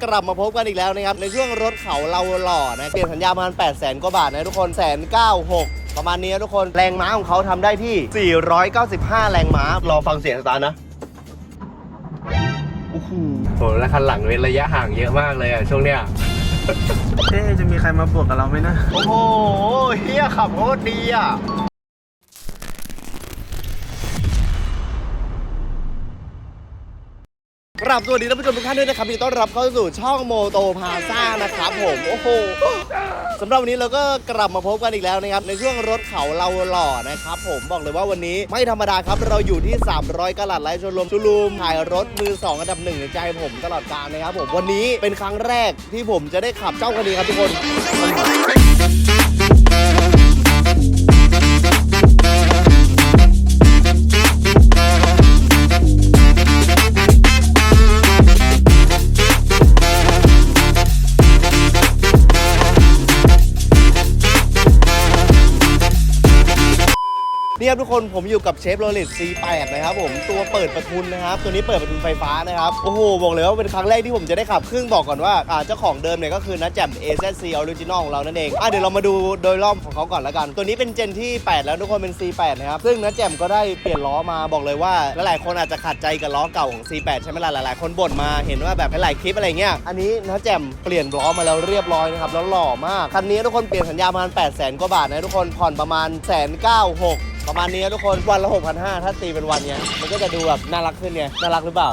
กลับมาพบกันอีกแล้วนะครับ ในช่วงรถเขาเราหล่อนะเปลี่ยนสัญญาประมาณ8 0 0 0 0กว่าบาทนะทุกคนแสนเก้าหกประมาณนี้นะทุกคนแรงม้าของเขาทำได้ที่ 495 แรงม้ารอฟังเสียงสตาร์ทนะโอ้โหโหแล้วคันหลังเว้นระยะห่างเยอะมากเลยอะช่วงเนี้ยเอ๊ะจะมีใครมาบวกกับเราไหมนะ โอ้โหเฮียขับโคตรดีอะ กราบสวัสดีท่านผู้ชมทุกท่านด้วยนะครับยินดีต้อนรับเข้าสู่ช่องโมโตพาซ่านะครับผมโอ้โหสำหรับวันนี้เราก็กลับมาพบกันอีกแล้วนะครับในช่วงรถเขาเราหล่อนะครับผมบอกเลยว่าวันนี้ไม่ธรรมดาครับเราอยู่ที่ 300กะลัดไลท์ชนลมชุลูมถ่ายรถมือ 2 อันดับหนึ่งในใจผมตลอดกาลนะครับผมวันนี้เป็นครั้งแรกที่ผมจะได้ขับเจ้าคันนี้ครับทุกคน นี่ครับทุกคนผมอยู่กับเชฟโรเลต C8 นะครับผมตัวเปิดประทุนนะครับ ตัวนี้เปิดประทุนไฟฟ้านะครับ โอ้โห บอกเลยว่าเป็นครั้งแรกที่ผมจะได้ขับครึ่งบอกก่อนว่าอ่าเจ้าของเดิมเนี่ยก็คือนัดแจ่ม AZC Original ของเรานั่นเองอะเดี๋ยวเรามาดูโดยรอบของเขาก่อนล้วกัน ตัวนี้เป็นเจนที่ 8 แล้วทุกคนเป็น C8 นะครับซึ่งนัดแจ่มก็ได้เปลี่ยนล้อมาบอกเลยว่าหลายๆคนอาจจะขัดใจกับล้อเก่าของ C8 ใช่ไหมล่ะหลายๆ คนบ่นมาเห็นว่าแบบหลายๆคลิปอะไรเงี้ยอันนี้นัดแจ่มเปลี่ยนล้อมาแล้วเรียบร้อยนะครับแล้วหล่อมากคันนี้ทุกคนเปลี่ยนสัญญาประมาณ8 0 0 0 0กว่าบาทนะทุกคนผ่อนประมาณแสนเก้าหก ประมาณนี้นะทุกคนวันละ6,500ถ้าตีเป็นวันเนี้ยมันก็จะดูแบบน่ารักขึ้นไงน่ารักหรือเปล่า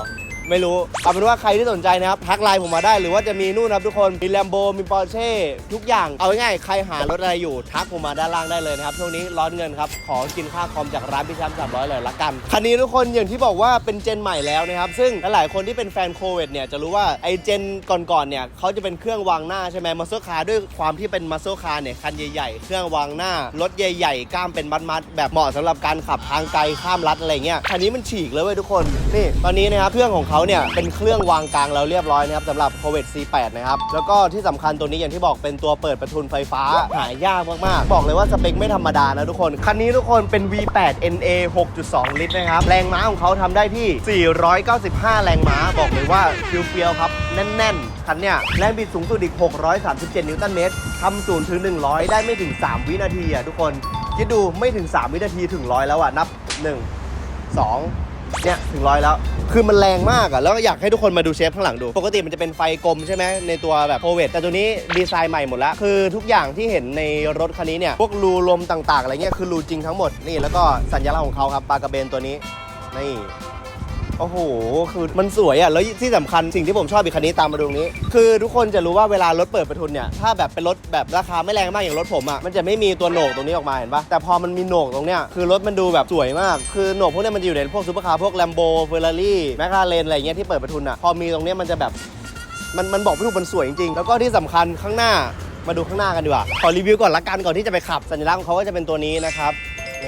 ไม่รู้ เอาเป็นว่าใครที่สนใจนะครับทักไลน์ผมมาได้ หรือว่าจะมีนู่นนะครับทุกคนมีแลมโบมีปอร์เช่ทุกอย่างเอาง่ายๆใครหารถอะไรอยู่ทักผมมาด้านล่างได้เลยนะครับช่วงนี้ร้อนเงินครับขอกินค่าคอมจากร้านพี่แชมป์สามร้อยเลยละกันคันนี้ทุกคนอย่างที่บอกว่าเป็นเจนใหม่แล้วนะครับซึ่งหลายๆคนที่เป็นแฟนโคเวดเนี่ยจะรู้ว่าไอ้เจนก่อนๆเนี่ยเขาจะเป็นเครื่องวางหน้าใช่ไหมมาสเตอร์คาร์ด้วยความที่เป็นมาสเตอร์คาร์เนี่ยคันใหญ่ๆ เครื่องวางหน้ารถใหญ่ ๆ กล้ามเป็นมัดๆแบบเหมาะสำหรับการขับทางไกลข้ามรัฐอะไรเงี้ยคันนี้มันฉีกเลยเว้ยทุกคนนี่ตอนนี้นะครับเครื่องของเขาเนี่ยเป็นเครื่องวางกลางแล้วเรียบร้อยนะครับสำหรับ c o v e t C8 นะครับ แล้วก็ที่สำคัญตัวนี้อย่างที่บอกเป็นตัวเปิดประทุนไฟฟ้าหายากมากๆ บอกเลยว่าสเปคไม่ธรรมดานะทุกคน คันนี้ทุกคนเป็น V8 NA 6.2 ลิตรนะครับ แรงม้าของเขาทำได้ที่ 495 แรงม้า บอกเลยว่าเฟียวๆครับ แน่นๆ คันเนี้ยแรงบิดสูงสุดอีก 637 นิวตันเมตรทำ0ถึง 100 ได้ไม่ถึง 3 วินาทีอะทุกคนคิดดูไม่ถึง 3 วินาทีถึงร้อยแล้วอะนับ 1 2 เนี่ยถึงร้อยแล้ว คือมันแรงมากอะแล้วก็อยากให้ทุกคนมาดูเชฟข้างหลังดู ปกติมันจะเป็นไฟกลมใช่ไหมในตัวแบบโคเวตแต่ตัวนี้ดีไซน์ใหม่หมดละคือทุกอย่างที่เห็นในรถคันนี้เนี่ยพวกรูลมต่างๆอะไรเงี้ยคือรูจริงทั้งหมดนี่แล้วก็สัญลักษณ์ของเขาครับปลากระเบนตัวนี้นี่ โอ้โห คือมันสวยอะ แล้วที่สำคัญสิ่งที่ผมชอบอีกคันนี้ตามมาดูตรงนี้ คือทุกคนจะรู้ว่าเวลารถเปิดประทุนเนี่ย ถ้าแบบเป็นรถแบบราคาไม่แรงมากอย่างรถผมอะ มันจะไม่มีตัวโหนกตรงนี้ออกมาเห็นปะแต่พอมันมีโหนกตรงเนี้ย คือรถมันดูแบบสวยมาก คือโหนกพวกเนี้ยมันจะอยู่ในพวกซูเปอร์คาร์พวกแลมโบเฟอร์รารี่แมคลาเรนอะไรเงี้ยที่เปิดประทุนอะ พอมีตรงเนี้ยมันจะแบบ มันมันบอกไม่ถูกมันสวยจริงๆ แล้วก็ที่สำคัญข้างหน้า มาดูข้างหน้ากันดีกว่า ขอรีวิวก่อนละกันก่อนที่จะไปขับ สัญลักษณ์ของเขาก็จะเป็นตัวนี้นะครับ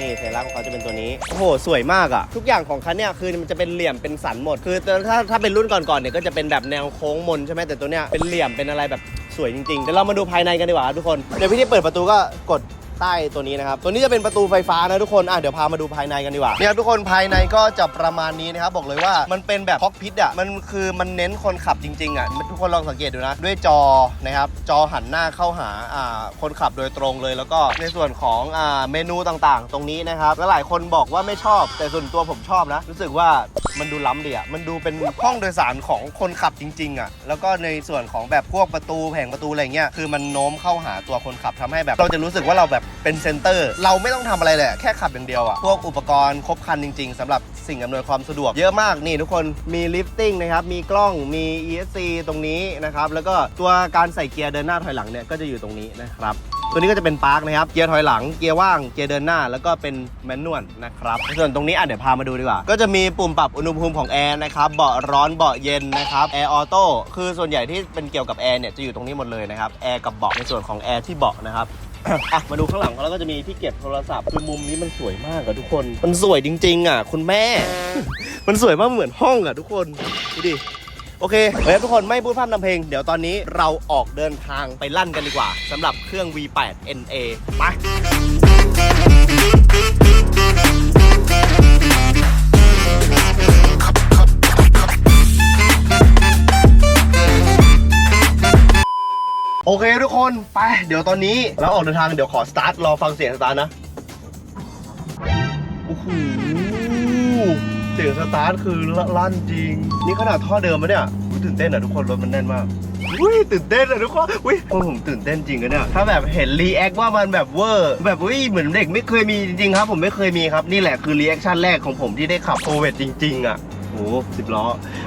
นี่สัญลักษณ์ของเขาจะเป็นตัวนี้ โอ้โห สวยมากอะทุกอย่างของคันเนี่ยคือมันจะเป็นเหลี่ยมเป็นสันหมด คือถ้าถ้าเป็นรุ่นก่อนๆเนี่ยก็จะเป็นแบบแนวโค้งมนใช่ไหมแต่ตัวเนี้ยเป็นเหลี่ยมเป็นอะไรแบบสวยจริงๆเดี๋ยวเรามาดูภายในกันดีกว่าครับทุกคน เดี๋ยวพี่ที่เปิดประตูก็กด ใต้ตัวนี้นะครับ ตัวนี้จะเป็นประตูไฟฟ้านะทุกคน อะเดี๋ยวพามาดูภายในกันดีกว่าเนี่ยทุกคนภายในก็จะประมาณนี้นะครับ บอกเลยว่ามันเป็นแบบคอกพิทอะ มันคือมันเน้นคนขับจริงๆอะ ทุกคนลองสังเกตดูนะ ด้วยจอนะครับ จอหันหน้าเข้าหาอ่าคนขับโดยตรงเลย แล้วก็ในส่วนของอ่าเมนูต่างๆ ตรงนี้นะครับแล้วหลายคนบอกว่าไม่ชอบ แต่ส่วนตัวผมชอบนะ รู้สึกว่ามันดูล้ำดีอะ มันดูเป็นห้องโดยสารของคนขับจริงๆอะ แล้วก็ในส่วนของแบบพวกประตูแผงประตูอะไรเงี้ย คือมันโน้มเข้าหาตัวคนขับทำให้แบบ เราจะรู้สึกว่าเราแบบเป็นเซนเตอร์ เราไม่ต้องทำอะไรเลยอะแค่ขับอย่างเดียวอะพวกอุปกรณ์ครบครันจริง ๆสำหรับสิ่งอำนวยความสะดวก เยอะมากนี่ทุกคนมีลิฟติ้งนะครับ มีกล้องมี ESC ตรงนี้นะครับ แล้วก็ตัวการใส่เกียร์เดินหน้าถอยหลังเนี่ยก็จะอยู่ตรงนี้นะครับ ตัวนี้ก็จะเป็นปาร์คนะครับ เกียร์ถอยหลัง เกียร์ว่าง เกียร์เดินหน้า แล้วก็เป็นแมนนวลนะครับ ส่วนตรงนี้อะเดี๋ยวพามาดูดีกว่า ก็จะมีปุ่มปรับอุณหภูมิของแอร์นะครับ เบาะร้อน เบาะเย็นนะครับ แอร์ออโต้ คือส่วนใหญ่ที่เป็นเกี่ยวกับแอร์เนี่ยจะอยู่ตรงนี้หมดเลยนะครับ แอร์กับเบาะในส่วนของแอร์ที่เบาะนะครับ อะมาดูข้างหลังของเราก็จะมีที่เก็บโทรศัพท์คือมุมนี้มันสวยมากอะทุกคน มันสวยจริง ๆอะคุณแม่ มันสวยมากเหมือนห้องอะทุกคนดูดิโอเคเฮ้ทุกคนไม่พูดพร่ำทำเพลง เดี๋ยวตอนนี้เราออกเดินทางไปลั่นกันดีกว่าสำหรับเครื่อง V8 NA ไป โอเคทุกคนไป เดี๋ยวตอนนี้เราออกเดินทางเดี๋ยวขอสตาร์ทรอฟังเสียงสตาร์ทนะโอ้โหเสียงสตาร์ทคือลั่นจริง นี่ขนาดท่อเดิมมะเนี่ยตื่นเต้นอะทุกคนรถมันแน่นมากอุ้ยตื่นเต้นอะทุกคนอุ้ยผมตื่นเต้นจริงอะเนี่ยถ้าแบบเห็นรีแอคว่ามันแบบเวอร์แบบอุ้ยเหมือนเด็กไม่เคยมีจริงครับ ผมไม่เคยมีครับนี่แหละคือรีแอคชั่นแรกของผมที่ได้ขับโอเวตจริง ๆ อะโอ้สิบล้อ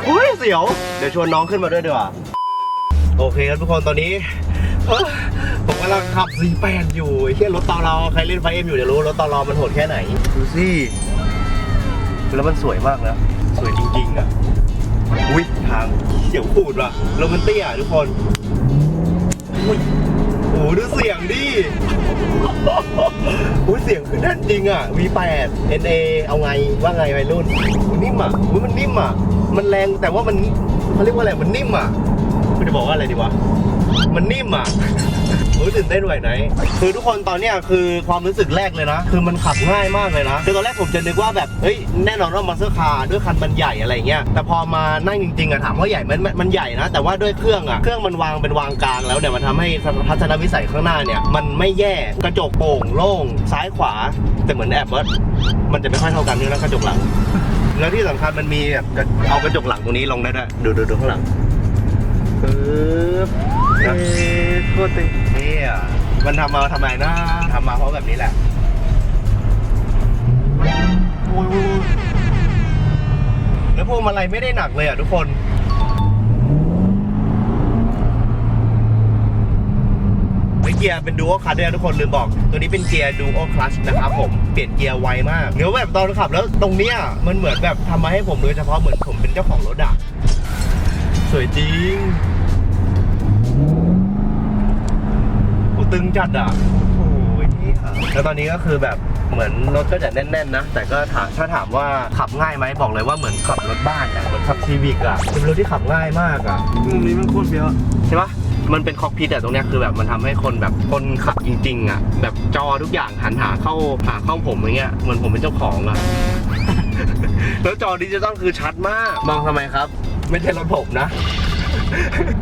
อุ้ยเสียว เดี๋ยวชวนน้องขึ้นมาด้วยดีกว่าโอเคครับทุกคนตอนนี้ ผมกำลังขับ C8 อยู่ไอ้เหี้ยรถตอรอใครเล่นไฟเอ็มอยู่เดี๋ยวรู้รถตอรอมันโหดแค่ไหน ดูสิ แล้วมันสวยมากนะ สวยจริงๆอะ อุ้ยทางเสียวขูดว่ะแล้วมันเตี้ยทุกคน อุ้ยโอ้โหดูเสียงดิ อุ้ยเสียงคือแน่นจริงอะ V8 NA เอาไงว่าไงวัยรุ่นอุ๊ยนิ่มอะอุ๊ยมันนิ่มอะ มันแรงแต่ว่ามันเขาเรียกว่าอะไร มันนิ่มอะไม่ได้บอกว่าอะไรดีวะ มันนิ่มอะโอ้ยตื่นเต้นไหวไหน คือทุกคนตอนเนี้ยคือความรู้สึกแรกเลยนะ คือมันขับง่ายมากเลยนะ คือตอนแรกผมจะนึกว่าแบบ เฮ้ย แน่นอนว่ามาสเตอร์คาร์ด้วยคันมันใหญ่อะไรเงี้ย แต่พอมานั่งจริงๆอะถามว่าใหญ่ไหมันมันใหญ่นะ แต่ว่าด้วยเครื่องอะเครื่องมันวางเป็นวางกลางแล้วเนี่ยมันทำให้ทัศนวิสัยข้างหน้าเนี่ยมันไม่แย่ กระจกโป่งโล่งซ้ายขวา แต่เหมือนแอบว่ามันจะไม่ค่อยเท่ากันด้วยนะกระจกหลัง แล้วที่สำคัญมันมีแบบเอากระจกหลังตรงนี้ลงได้ด้วยดูดูดูข้างหลังปึ๊บ เอ๊ะโคตรตึงเนี่ยมันทำมาทำไมนะทำมาเพราะแบบนี้แหละโอ้ยแล้วพวงมาลัยไม่ได้หนักเลยอะทุกคนเกียร์เป็นดู a l คลั h ด้วยทุกคนลืมบอก ตัวนี้เป็นเกียร์ดู a l คลั h นะครับผมเปลี่ยนเกียร์ไวมากเดี๋ยวแบบตอนขับแล้วตรงเนี้ยมันเหมือนแบบทำมาให้ผมโดยเฉพาะเหมือนผมเป็นเจ้าของรถอะสวยจริง ตึงจัดอะโอ้ยแล้วตอนนี้ก็คือแบบเหมือนรถก็จะแน่นๆนะ แต่ก็ถามถ้าถามว่าขับง่ายไหมบอกเลยว่าเหมือนขับรถบ้านอะเหมือนขับซีวิกอะเป็นรถที่ขับง่ายมากอะมุมนี้มันโคตรเบี้ยวใช่ปะมันเป็นคอกพิทอะตรงเนี้ยคือแบบมันทำให้คนแบบคนขับจริงๆอะแบบจอทุกอย่างหันหาเข้าหาเข้าผมอย่างเงี้ยเหมือนผมเป็นเจ้าของอะแล้วจอดิจิตอลคือชัดมาก มองทำไมครับ ไม่ใช่รถผมนะ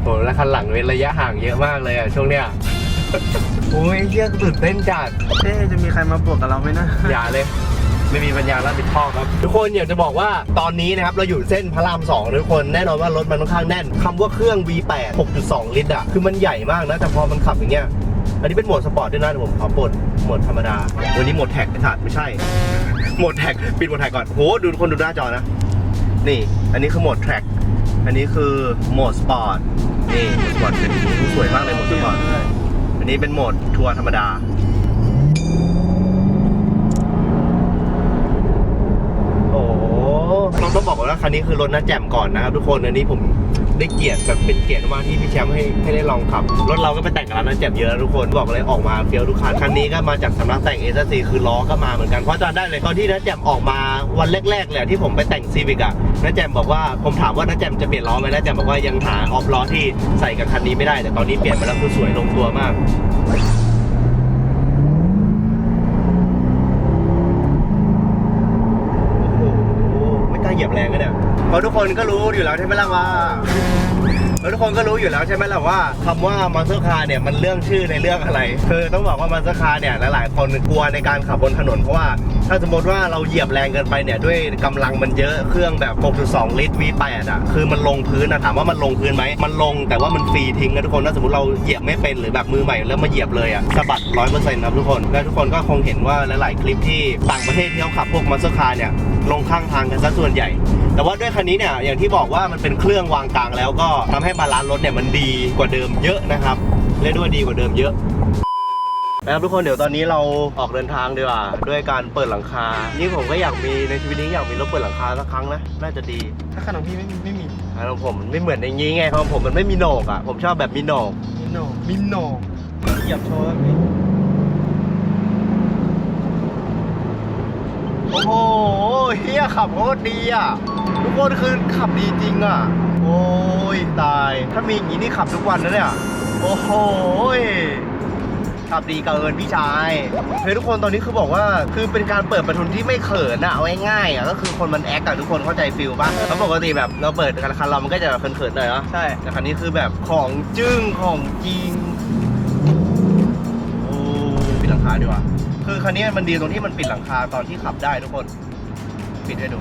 โหแล้วคันหลังเว้นระยะห่างเยอะมากเลยอะช่วงเนี้ย โอ้ยเชี่ยตื่นเต้นจัดเอ๊ะจะมีใครมาบวกกับเราไหมนะ อย่าเลย ไม่มีปัญญารับผิดชอบครับ ทุกคนอยากจะบอกว่าตอนนี้นะครับ เราอยู่เส้นพระรามสองนะทุกคนแน่นอนว่ารถมันค่อนข้างแน่นคำว่าเครื่อง V8 6.2 ลิตรอะคือมันใหญ่มากนะ แต่พอมันขับอย่างเงี้ยอันนี้เป็นโหมดสปอร์ตด้วยนะเดี๋ยวผมขอปลดโหมดธรรมดา วันนี้โหมดแท็กไอ้สัตว์ไม่ใช่ โหมดแท็กปิดโหมดแท็กก่อนโหดูทุกคนดูหน้าจอนะ นี่ อันนี้คือโหมดแท็กอันนี้คือโหมดสปอร์ตนี่โหมดสปอร์ตเป็นอย่างนี้สวยมากเลยโหมดสปอร์ตอั นี้เป็นโหมดทัวร์ธรรมดาโอ้ต้องต้องบอกก่อนว่าคันนี้คือรถน้าแจ่มก่อนนะครับทุกคนอันนี้ผม ได้เกียรติแบบเป็นเกียรติมากที่พี่แชมป์ให้ให้ได้ลองขับ รถเราก็ไปแต่งกับร้านน้าแจ่มเยอะนะทุกคนบอกเลยออกมาเฟี้ยวทุกคันคันนี้ก็มาจากสำนักแต่งเอซซีคือล้อก็มาเหมือนกันเพราะจำได้เลยตอนที่น้าแจมออกมาวันแรกๆเลยที่ผมไปแต่งซีวิกอะน้าแจมบอกว่าผมถามว่าน้าแจมจะเปลี่ยนล้อไหมน้าแจมบอกว่ายังหาออฟล้อที่ใส่กับคันนี้ไม่ได้ แต่ตอนนี้เปลี่ยนมาแล้วคือสวยลงตัวมากโอ้โหไม่กล้าเหยียบแรงกันเนี่ย เพราะทุกคนก็รู้อยู่แล้วใช่ไหมล่ะว่าเราทุกคนก็รู้อยู่แล้วใช่ไหมล่ะว่าคำว่ามาสเตอร์คาร์เนี่ยมันเรื่องชื่อในเรื่องอะไร คือต้องบอกว่ามาสเตอร์คาร์เนี่ยหลายๆ คนกลัวในการขับบนถนน เพราะว่าถ้าสมมติว่าเราเหยียบแรงเกินไปเนี่ยด้วยกำลังมันเยอะเครื่องแบบ 6.2 ลิตร V8 อะคือมันลงพื้นนะถามว่ามันลงพื้นไหมมันลงแต่ว่ามันฟรีทิ้งนะทุกคนถ้าสมมติเราเหยียบไม่เป็นหรือแบบมือใหม่แล้วมาเหยียบเลยอะสะบัดร้อยเปอร์เซ็นต์ครับทุกคนและทุกคนก็คงเห็นว่าหลาย ๆ คลิปที่ต่างประเทศที่เขาขับพวกมาสเตอร์คาร์เนี่ยลงข้างางกันซะส่วนใหญ่ แต่ว่าด้วยคันนี้เนี่ยอย่างที่บอกว่ามันเป็นเครื่องวางกลางแล้วก็ทำให้บาลานซ์รถเนี่ยมันดีกว่าเดิมเยอะนะครับเรียกได้ว่าดีกว่าเดิมเยอะนะครับทุกคนเดี๋ยวตอนนี้เราออกเดินทางดีกว่าด้วยการเปิดหลังคา นี่ผมก็อยากมีในชีวิตนี้อยากมีรถเปิดหลังคาสักครั้งนะน่าจะดีถ้าขนมพี่ไม่มีไม่มีแต่ของผมมันไม่เหมือนอย่างนี้ไงของผมมันไม่มีโหนกอะผมชอบแบบมีโหนกมิโนมิโนเหยียบโชว์แล้วพี่โอ้โห เฮียขับโคตรดีอะทุกคนคือขับดีจริงอะ โอ้ยตาย ถ้ามีอย่างนี้นี่ขับทุกวันนะเนี่ย โอ้โหยขับดีเกินพี่ชายเฮ้ยทุกคนตอนนี้คือบอกว่าคือเป็นการเปิดประทุนที่ไม่เขินอะเอาง่ายๆอะก็คือคนมันแอคอะทุกคนเข้าใจฟิลป่ะแล้วปกติแบบเราเปิดคันเรามันก็จะเขินๆหน่อยเนาะใช่แต่คันนี้คือแบบของจึ้งของจริงาดีกว่าคือคันนี้มันดีตรงที่มันปิดหลังคาตอนที่ขับได้ทุกคน ปิดให้ดู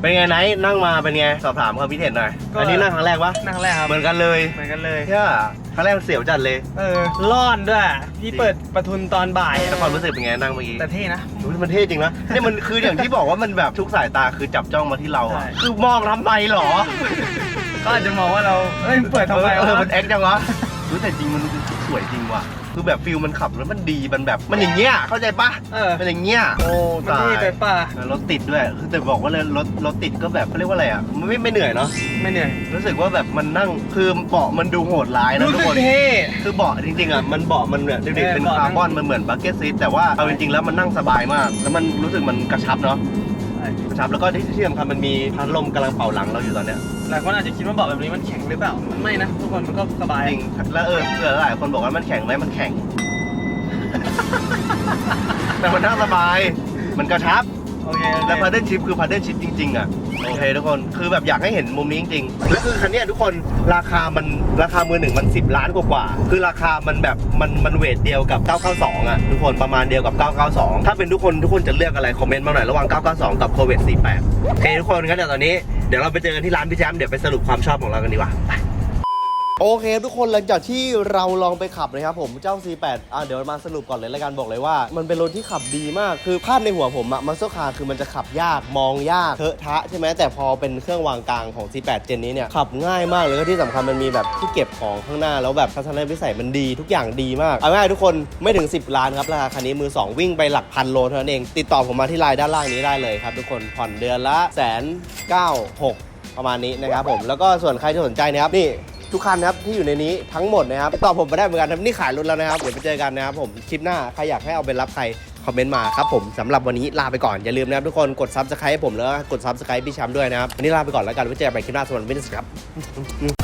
เป็นไงไนท์นั่งมาเป็นไงสอบถามความคิดเห็นหน่อยก็ อันนี้นั่งครั้งแรกปะนั่งแรกครับเหมือนกันเลยเหมือนกันเลย เชื่อครั้งแรกเสียวจัดเลยเออร้อนด้วยพี่เปิดประทุนตอนบ่ายแล้วความรู้สึกเป็นไงนั่งเมื่อกี้แต่เท่นะอุ๊ยมันเท่จริงนะนี่มันคืออย่างที่บอกว่ามันแบบทุกสายตาคือจับจ้องมาที่เราอะใช่ คือมองทำไมหรอก็อาจจะมองว่าเราเอ้ยเปิดทำไมเออวะ มันแอคจังวะรู้แต่จริงมันสวยจริงว่ะ คือแบบฟิลมันขับแล้วมันดีมันแบบ มันอย่างเงี้ยเข้าใจปะเออมันอย่างเงี้ยโอ้มันตายเท่ไปป่ะเออรถติดด้วยคือแต่บอกว่าเลยรถรถติดก็แบบเขาเรียกว่าอะไรอะมันไม่ไม่เหนื่อยเนาะไม่เหนื่อยรู้สึกว่าแบบมันนั่งคือเบาะมันดูโหดร้ายนะรู้ทุกสึกคน เท่คือเบาะจริงๆอะมันเบาะมันเนี่ยเด็กๆเป็นเออเบาะคาร์บอนมันเหมือนบักเก็ตซีทแต่ว่าเอาจริงๆแล้วมันนั่งสบายมาก แล้วมันรู้สึกมันกระชับเนาะกระชับแล้วก็ที่ที่สำคัญมันมีพัดลมกำลังเป่าหลังเราอยู่ตอนเนี้ย หลายคนอาจจะคิดว่าเบาะแบบนี้มันแข็งหรือเปล่ามันไม่นะทุกคนมันก็สบายจริงแล้วเออเออหลายคนบอกว่ามันแข็งไหมมันแข็ง แต่มันนั่งสบาย มันกระชับโอเคโอเคและพัดเดิลชิพคือพัดเดิลชิพจริงๆอะโอเคทุกคนคือแบบอยากให้เห็นมุมนี้จริงๆแล้วคือคันเนี้ยทุกคนราคามันราคามือหนึ่งมัน 10 ล้านกว่าๆคือราคามันแบบมันมันเวทเดียวกับ 992 อะ ทุกคนประมาณเดียวกับ 992 ถ้าเป็นทุกคนทุกคนจะเลือกอะไรคอมเมนต์มาหน่อยระหว่าง 992 กับโควิด48โอเคทุกคนงั้นเดี๋ยวตอนนี้ เดี๋ยวเราไปเจอกันที่ร้านพี่แจมเดี๋ยวไปสรุปความชอบของเรากันดีกว่า โอเค ทุกคนหลังจากที่เราลองไปขับนะครับผมเจ้า C8 อะเดี๋ยวมาสรุปก่อนเลยละกันบอกเลยว่า มันเป็นรถที่ขับดีมากคือภาพในหัวผมอะมัสเตอร์คาร์คือมันจะขับยากมองยากเทอะทะใช่ไหมแต่พอเป็นเครื่องวางกลางของ C8 เจนนี้เนี่ยขับง่ายมากเลยก็ที่สำคัญมันมีแบบที่เก็บของข้างหน้า แล้วแบบทัศนวิสัยมันดีทุกอย่างดีมากเอาง่ายทุกคนไม่ถึง 10 ล้านครับราคาคันนี้มือ 2 วิ่งไปหลักพันโลเท่านั้นเองติดต่อผมมาที่ไลน์ด้านล่างนี้ได้เลยครับทุกคนผ่อนเดือนละแสนเก้าหกประมาณนี้นะครับผมแล้วก็ส่วนใครที่สนใจนะครับนี่ ทุกคันนะครับที่อยู่ในนี้ทั้งหมดนะครับตอบผมมาได้เหมือนกันครับนี่ขายรถแล้วนะครับเดี๋ยวไปเจอกันนะครับผมคลิปหน้าใครอยากให้เอาไปรับใครคอมเมนต์มาครับผมสำหรับวันนี้ลาไปก่อนอย่าลืมนะครับทุกคนกดซับสไครต์ให้ผมแล้วก็กดซับสไครต์พี่แชมป์ด้วยนะครับวันนี้ลาไปก่อนแล้วกันไว้เจอกันใหม่คลิปหน้าสวัสดีครับ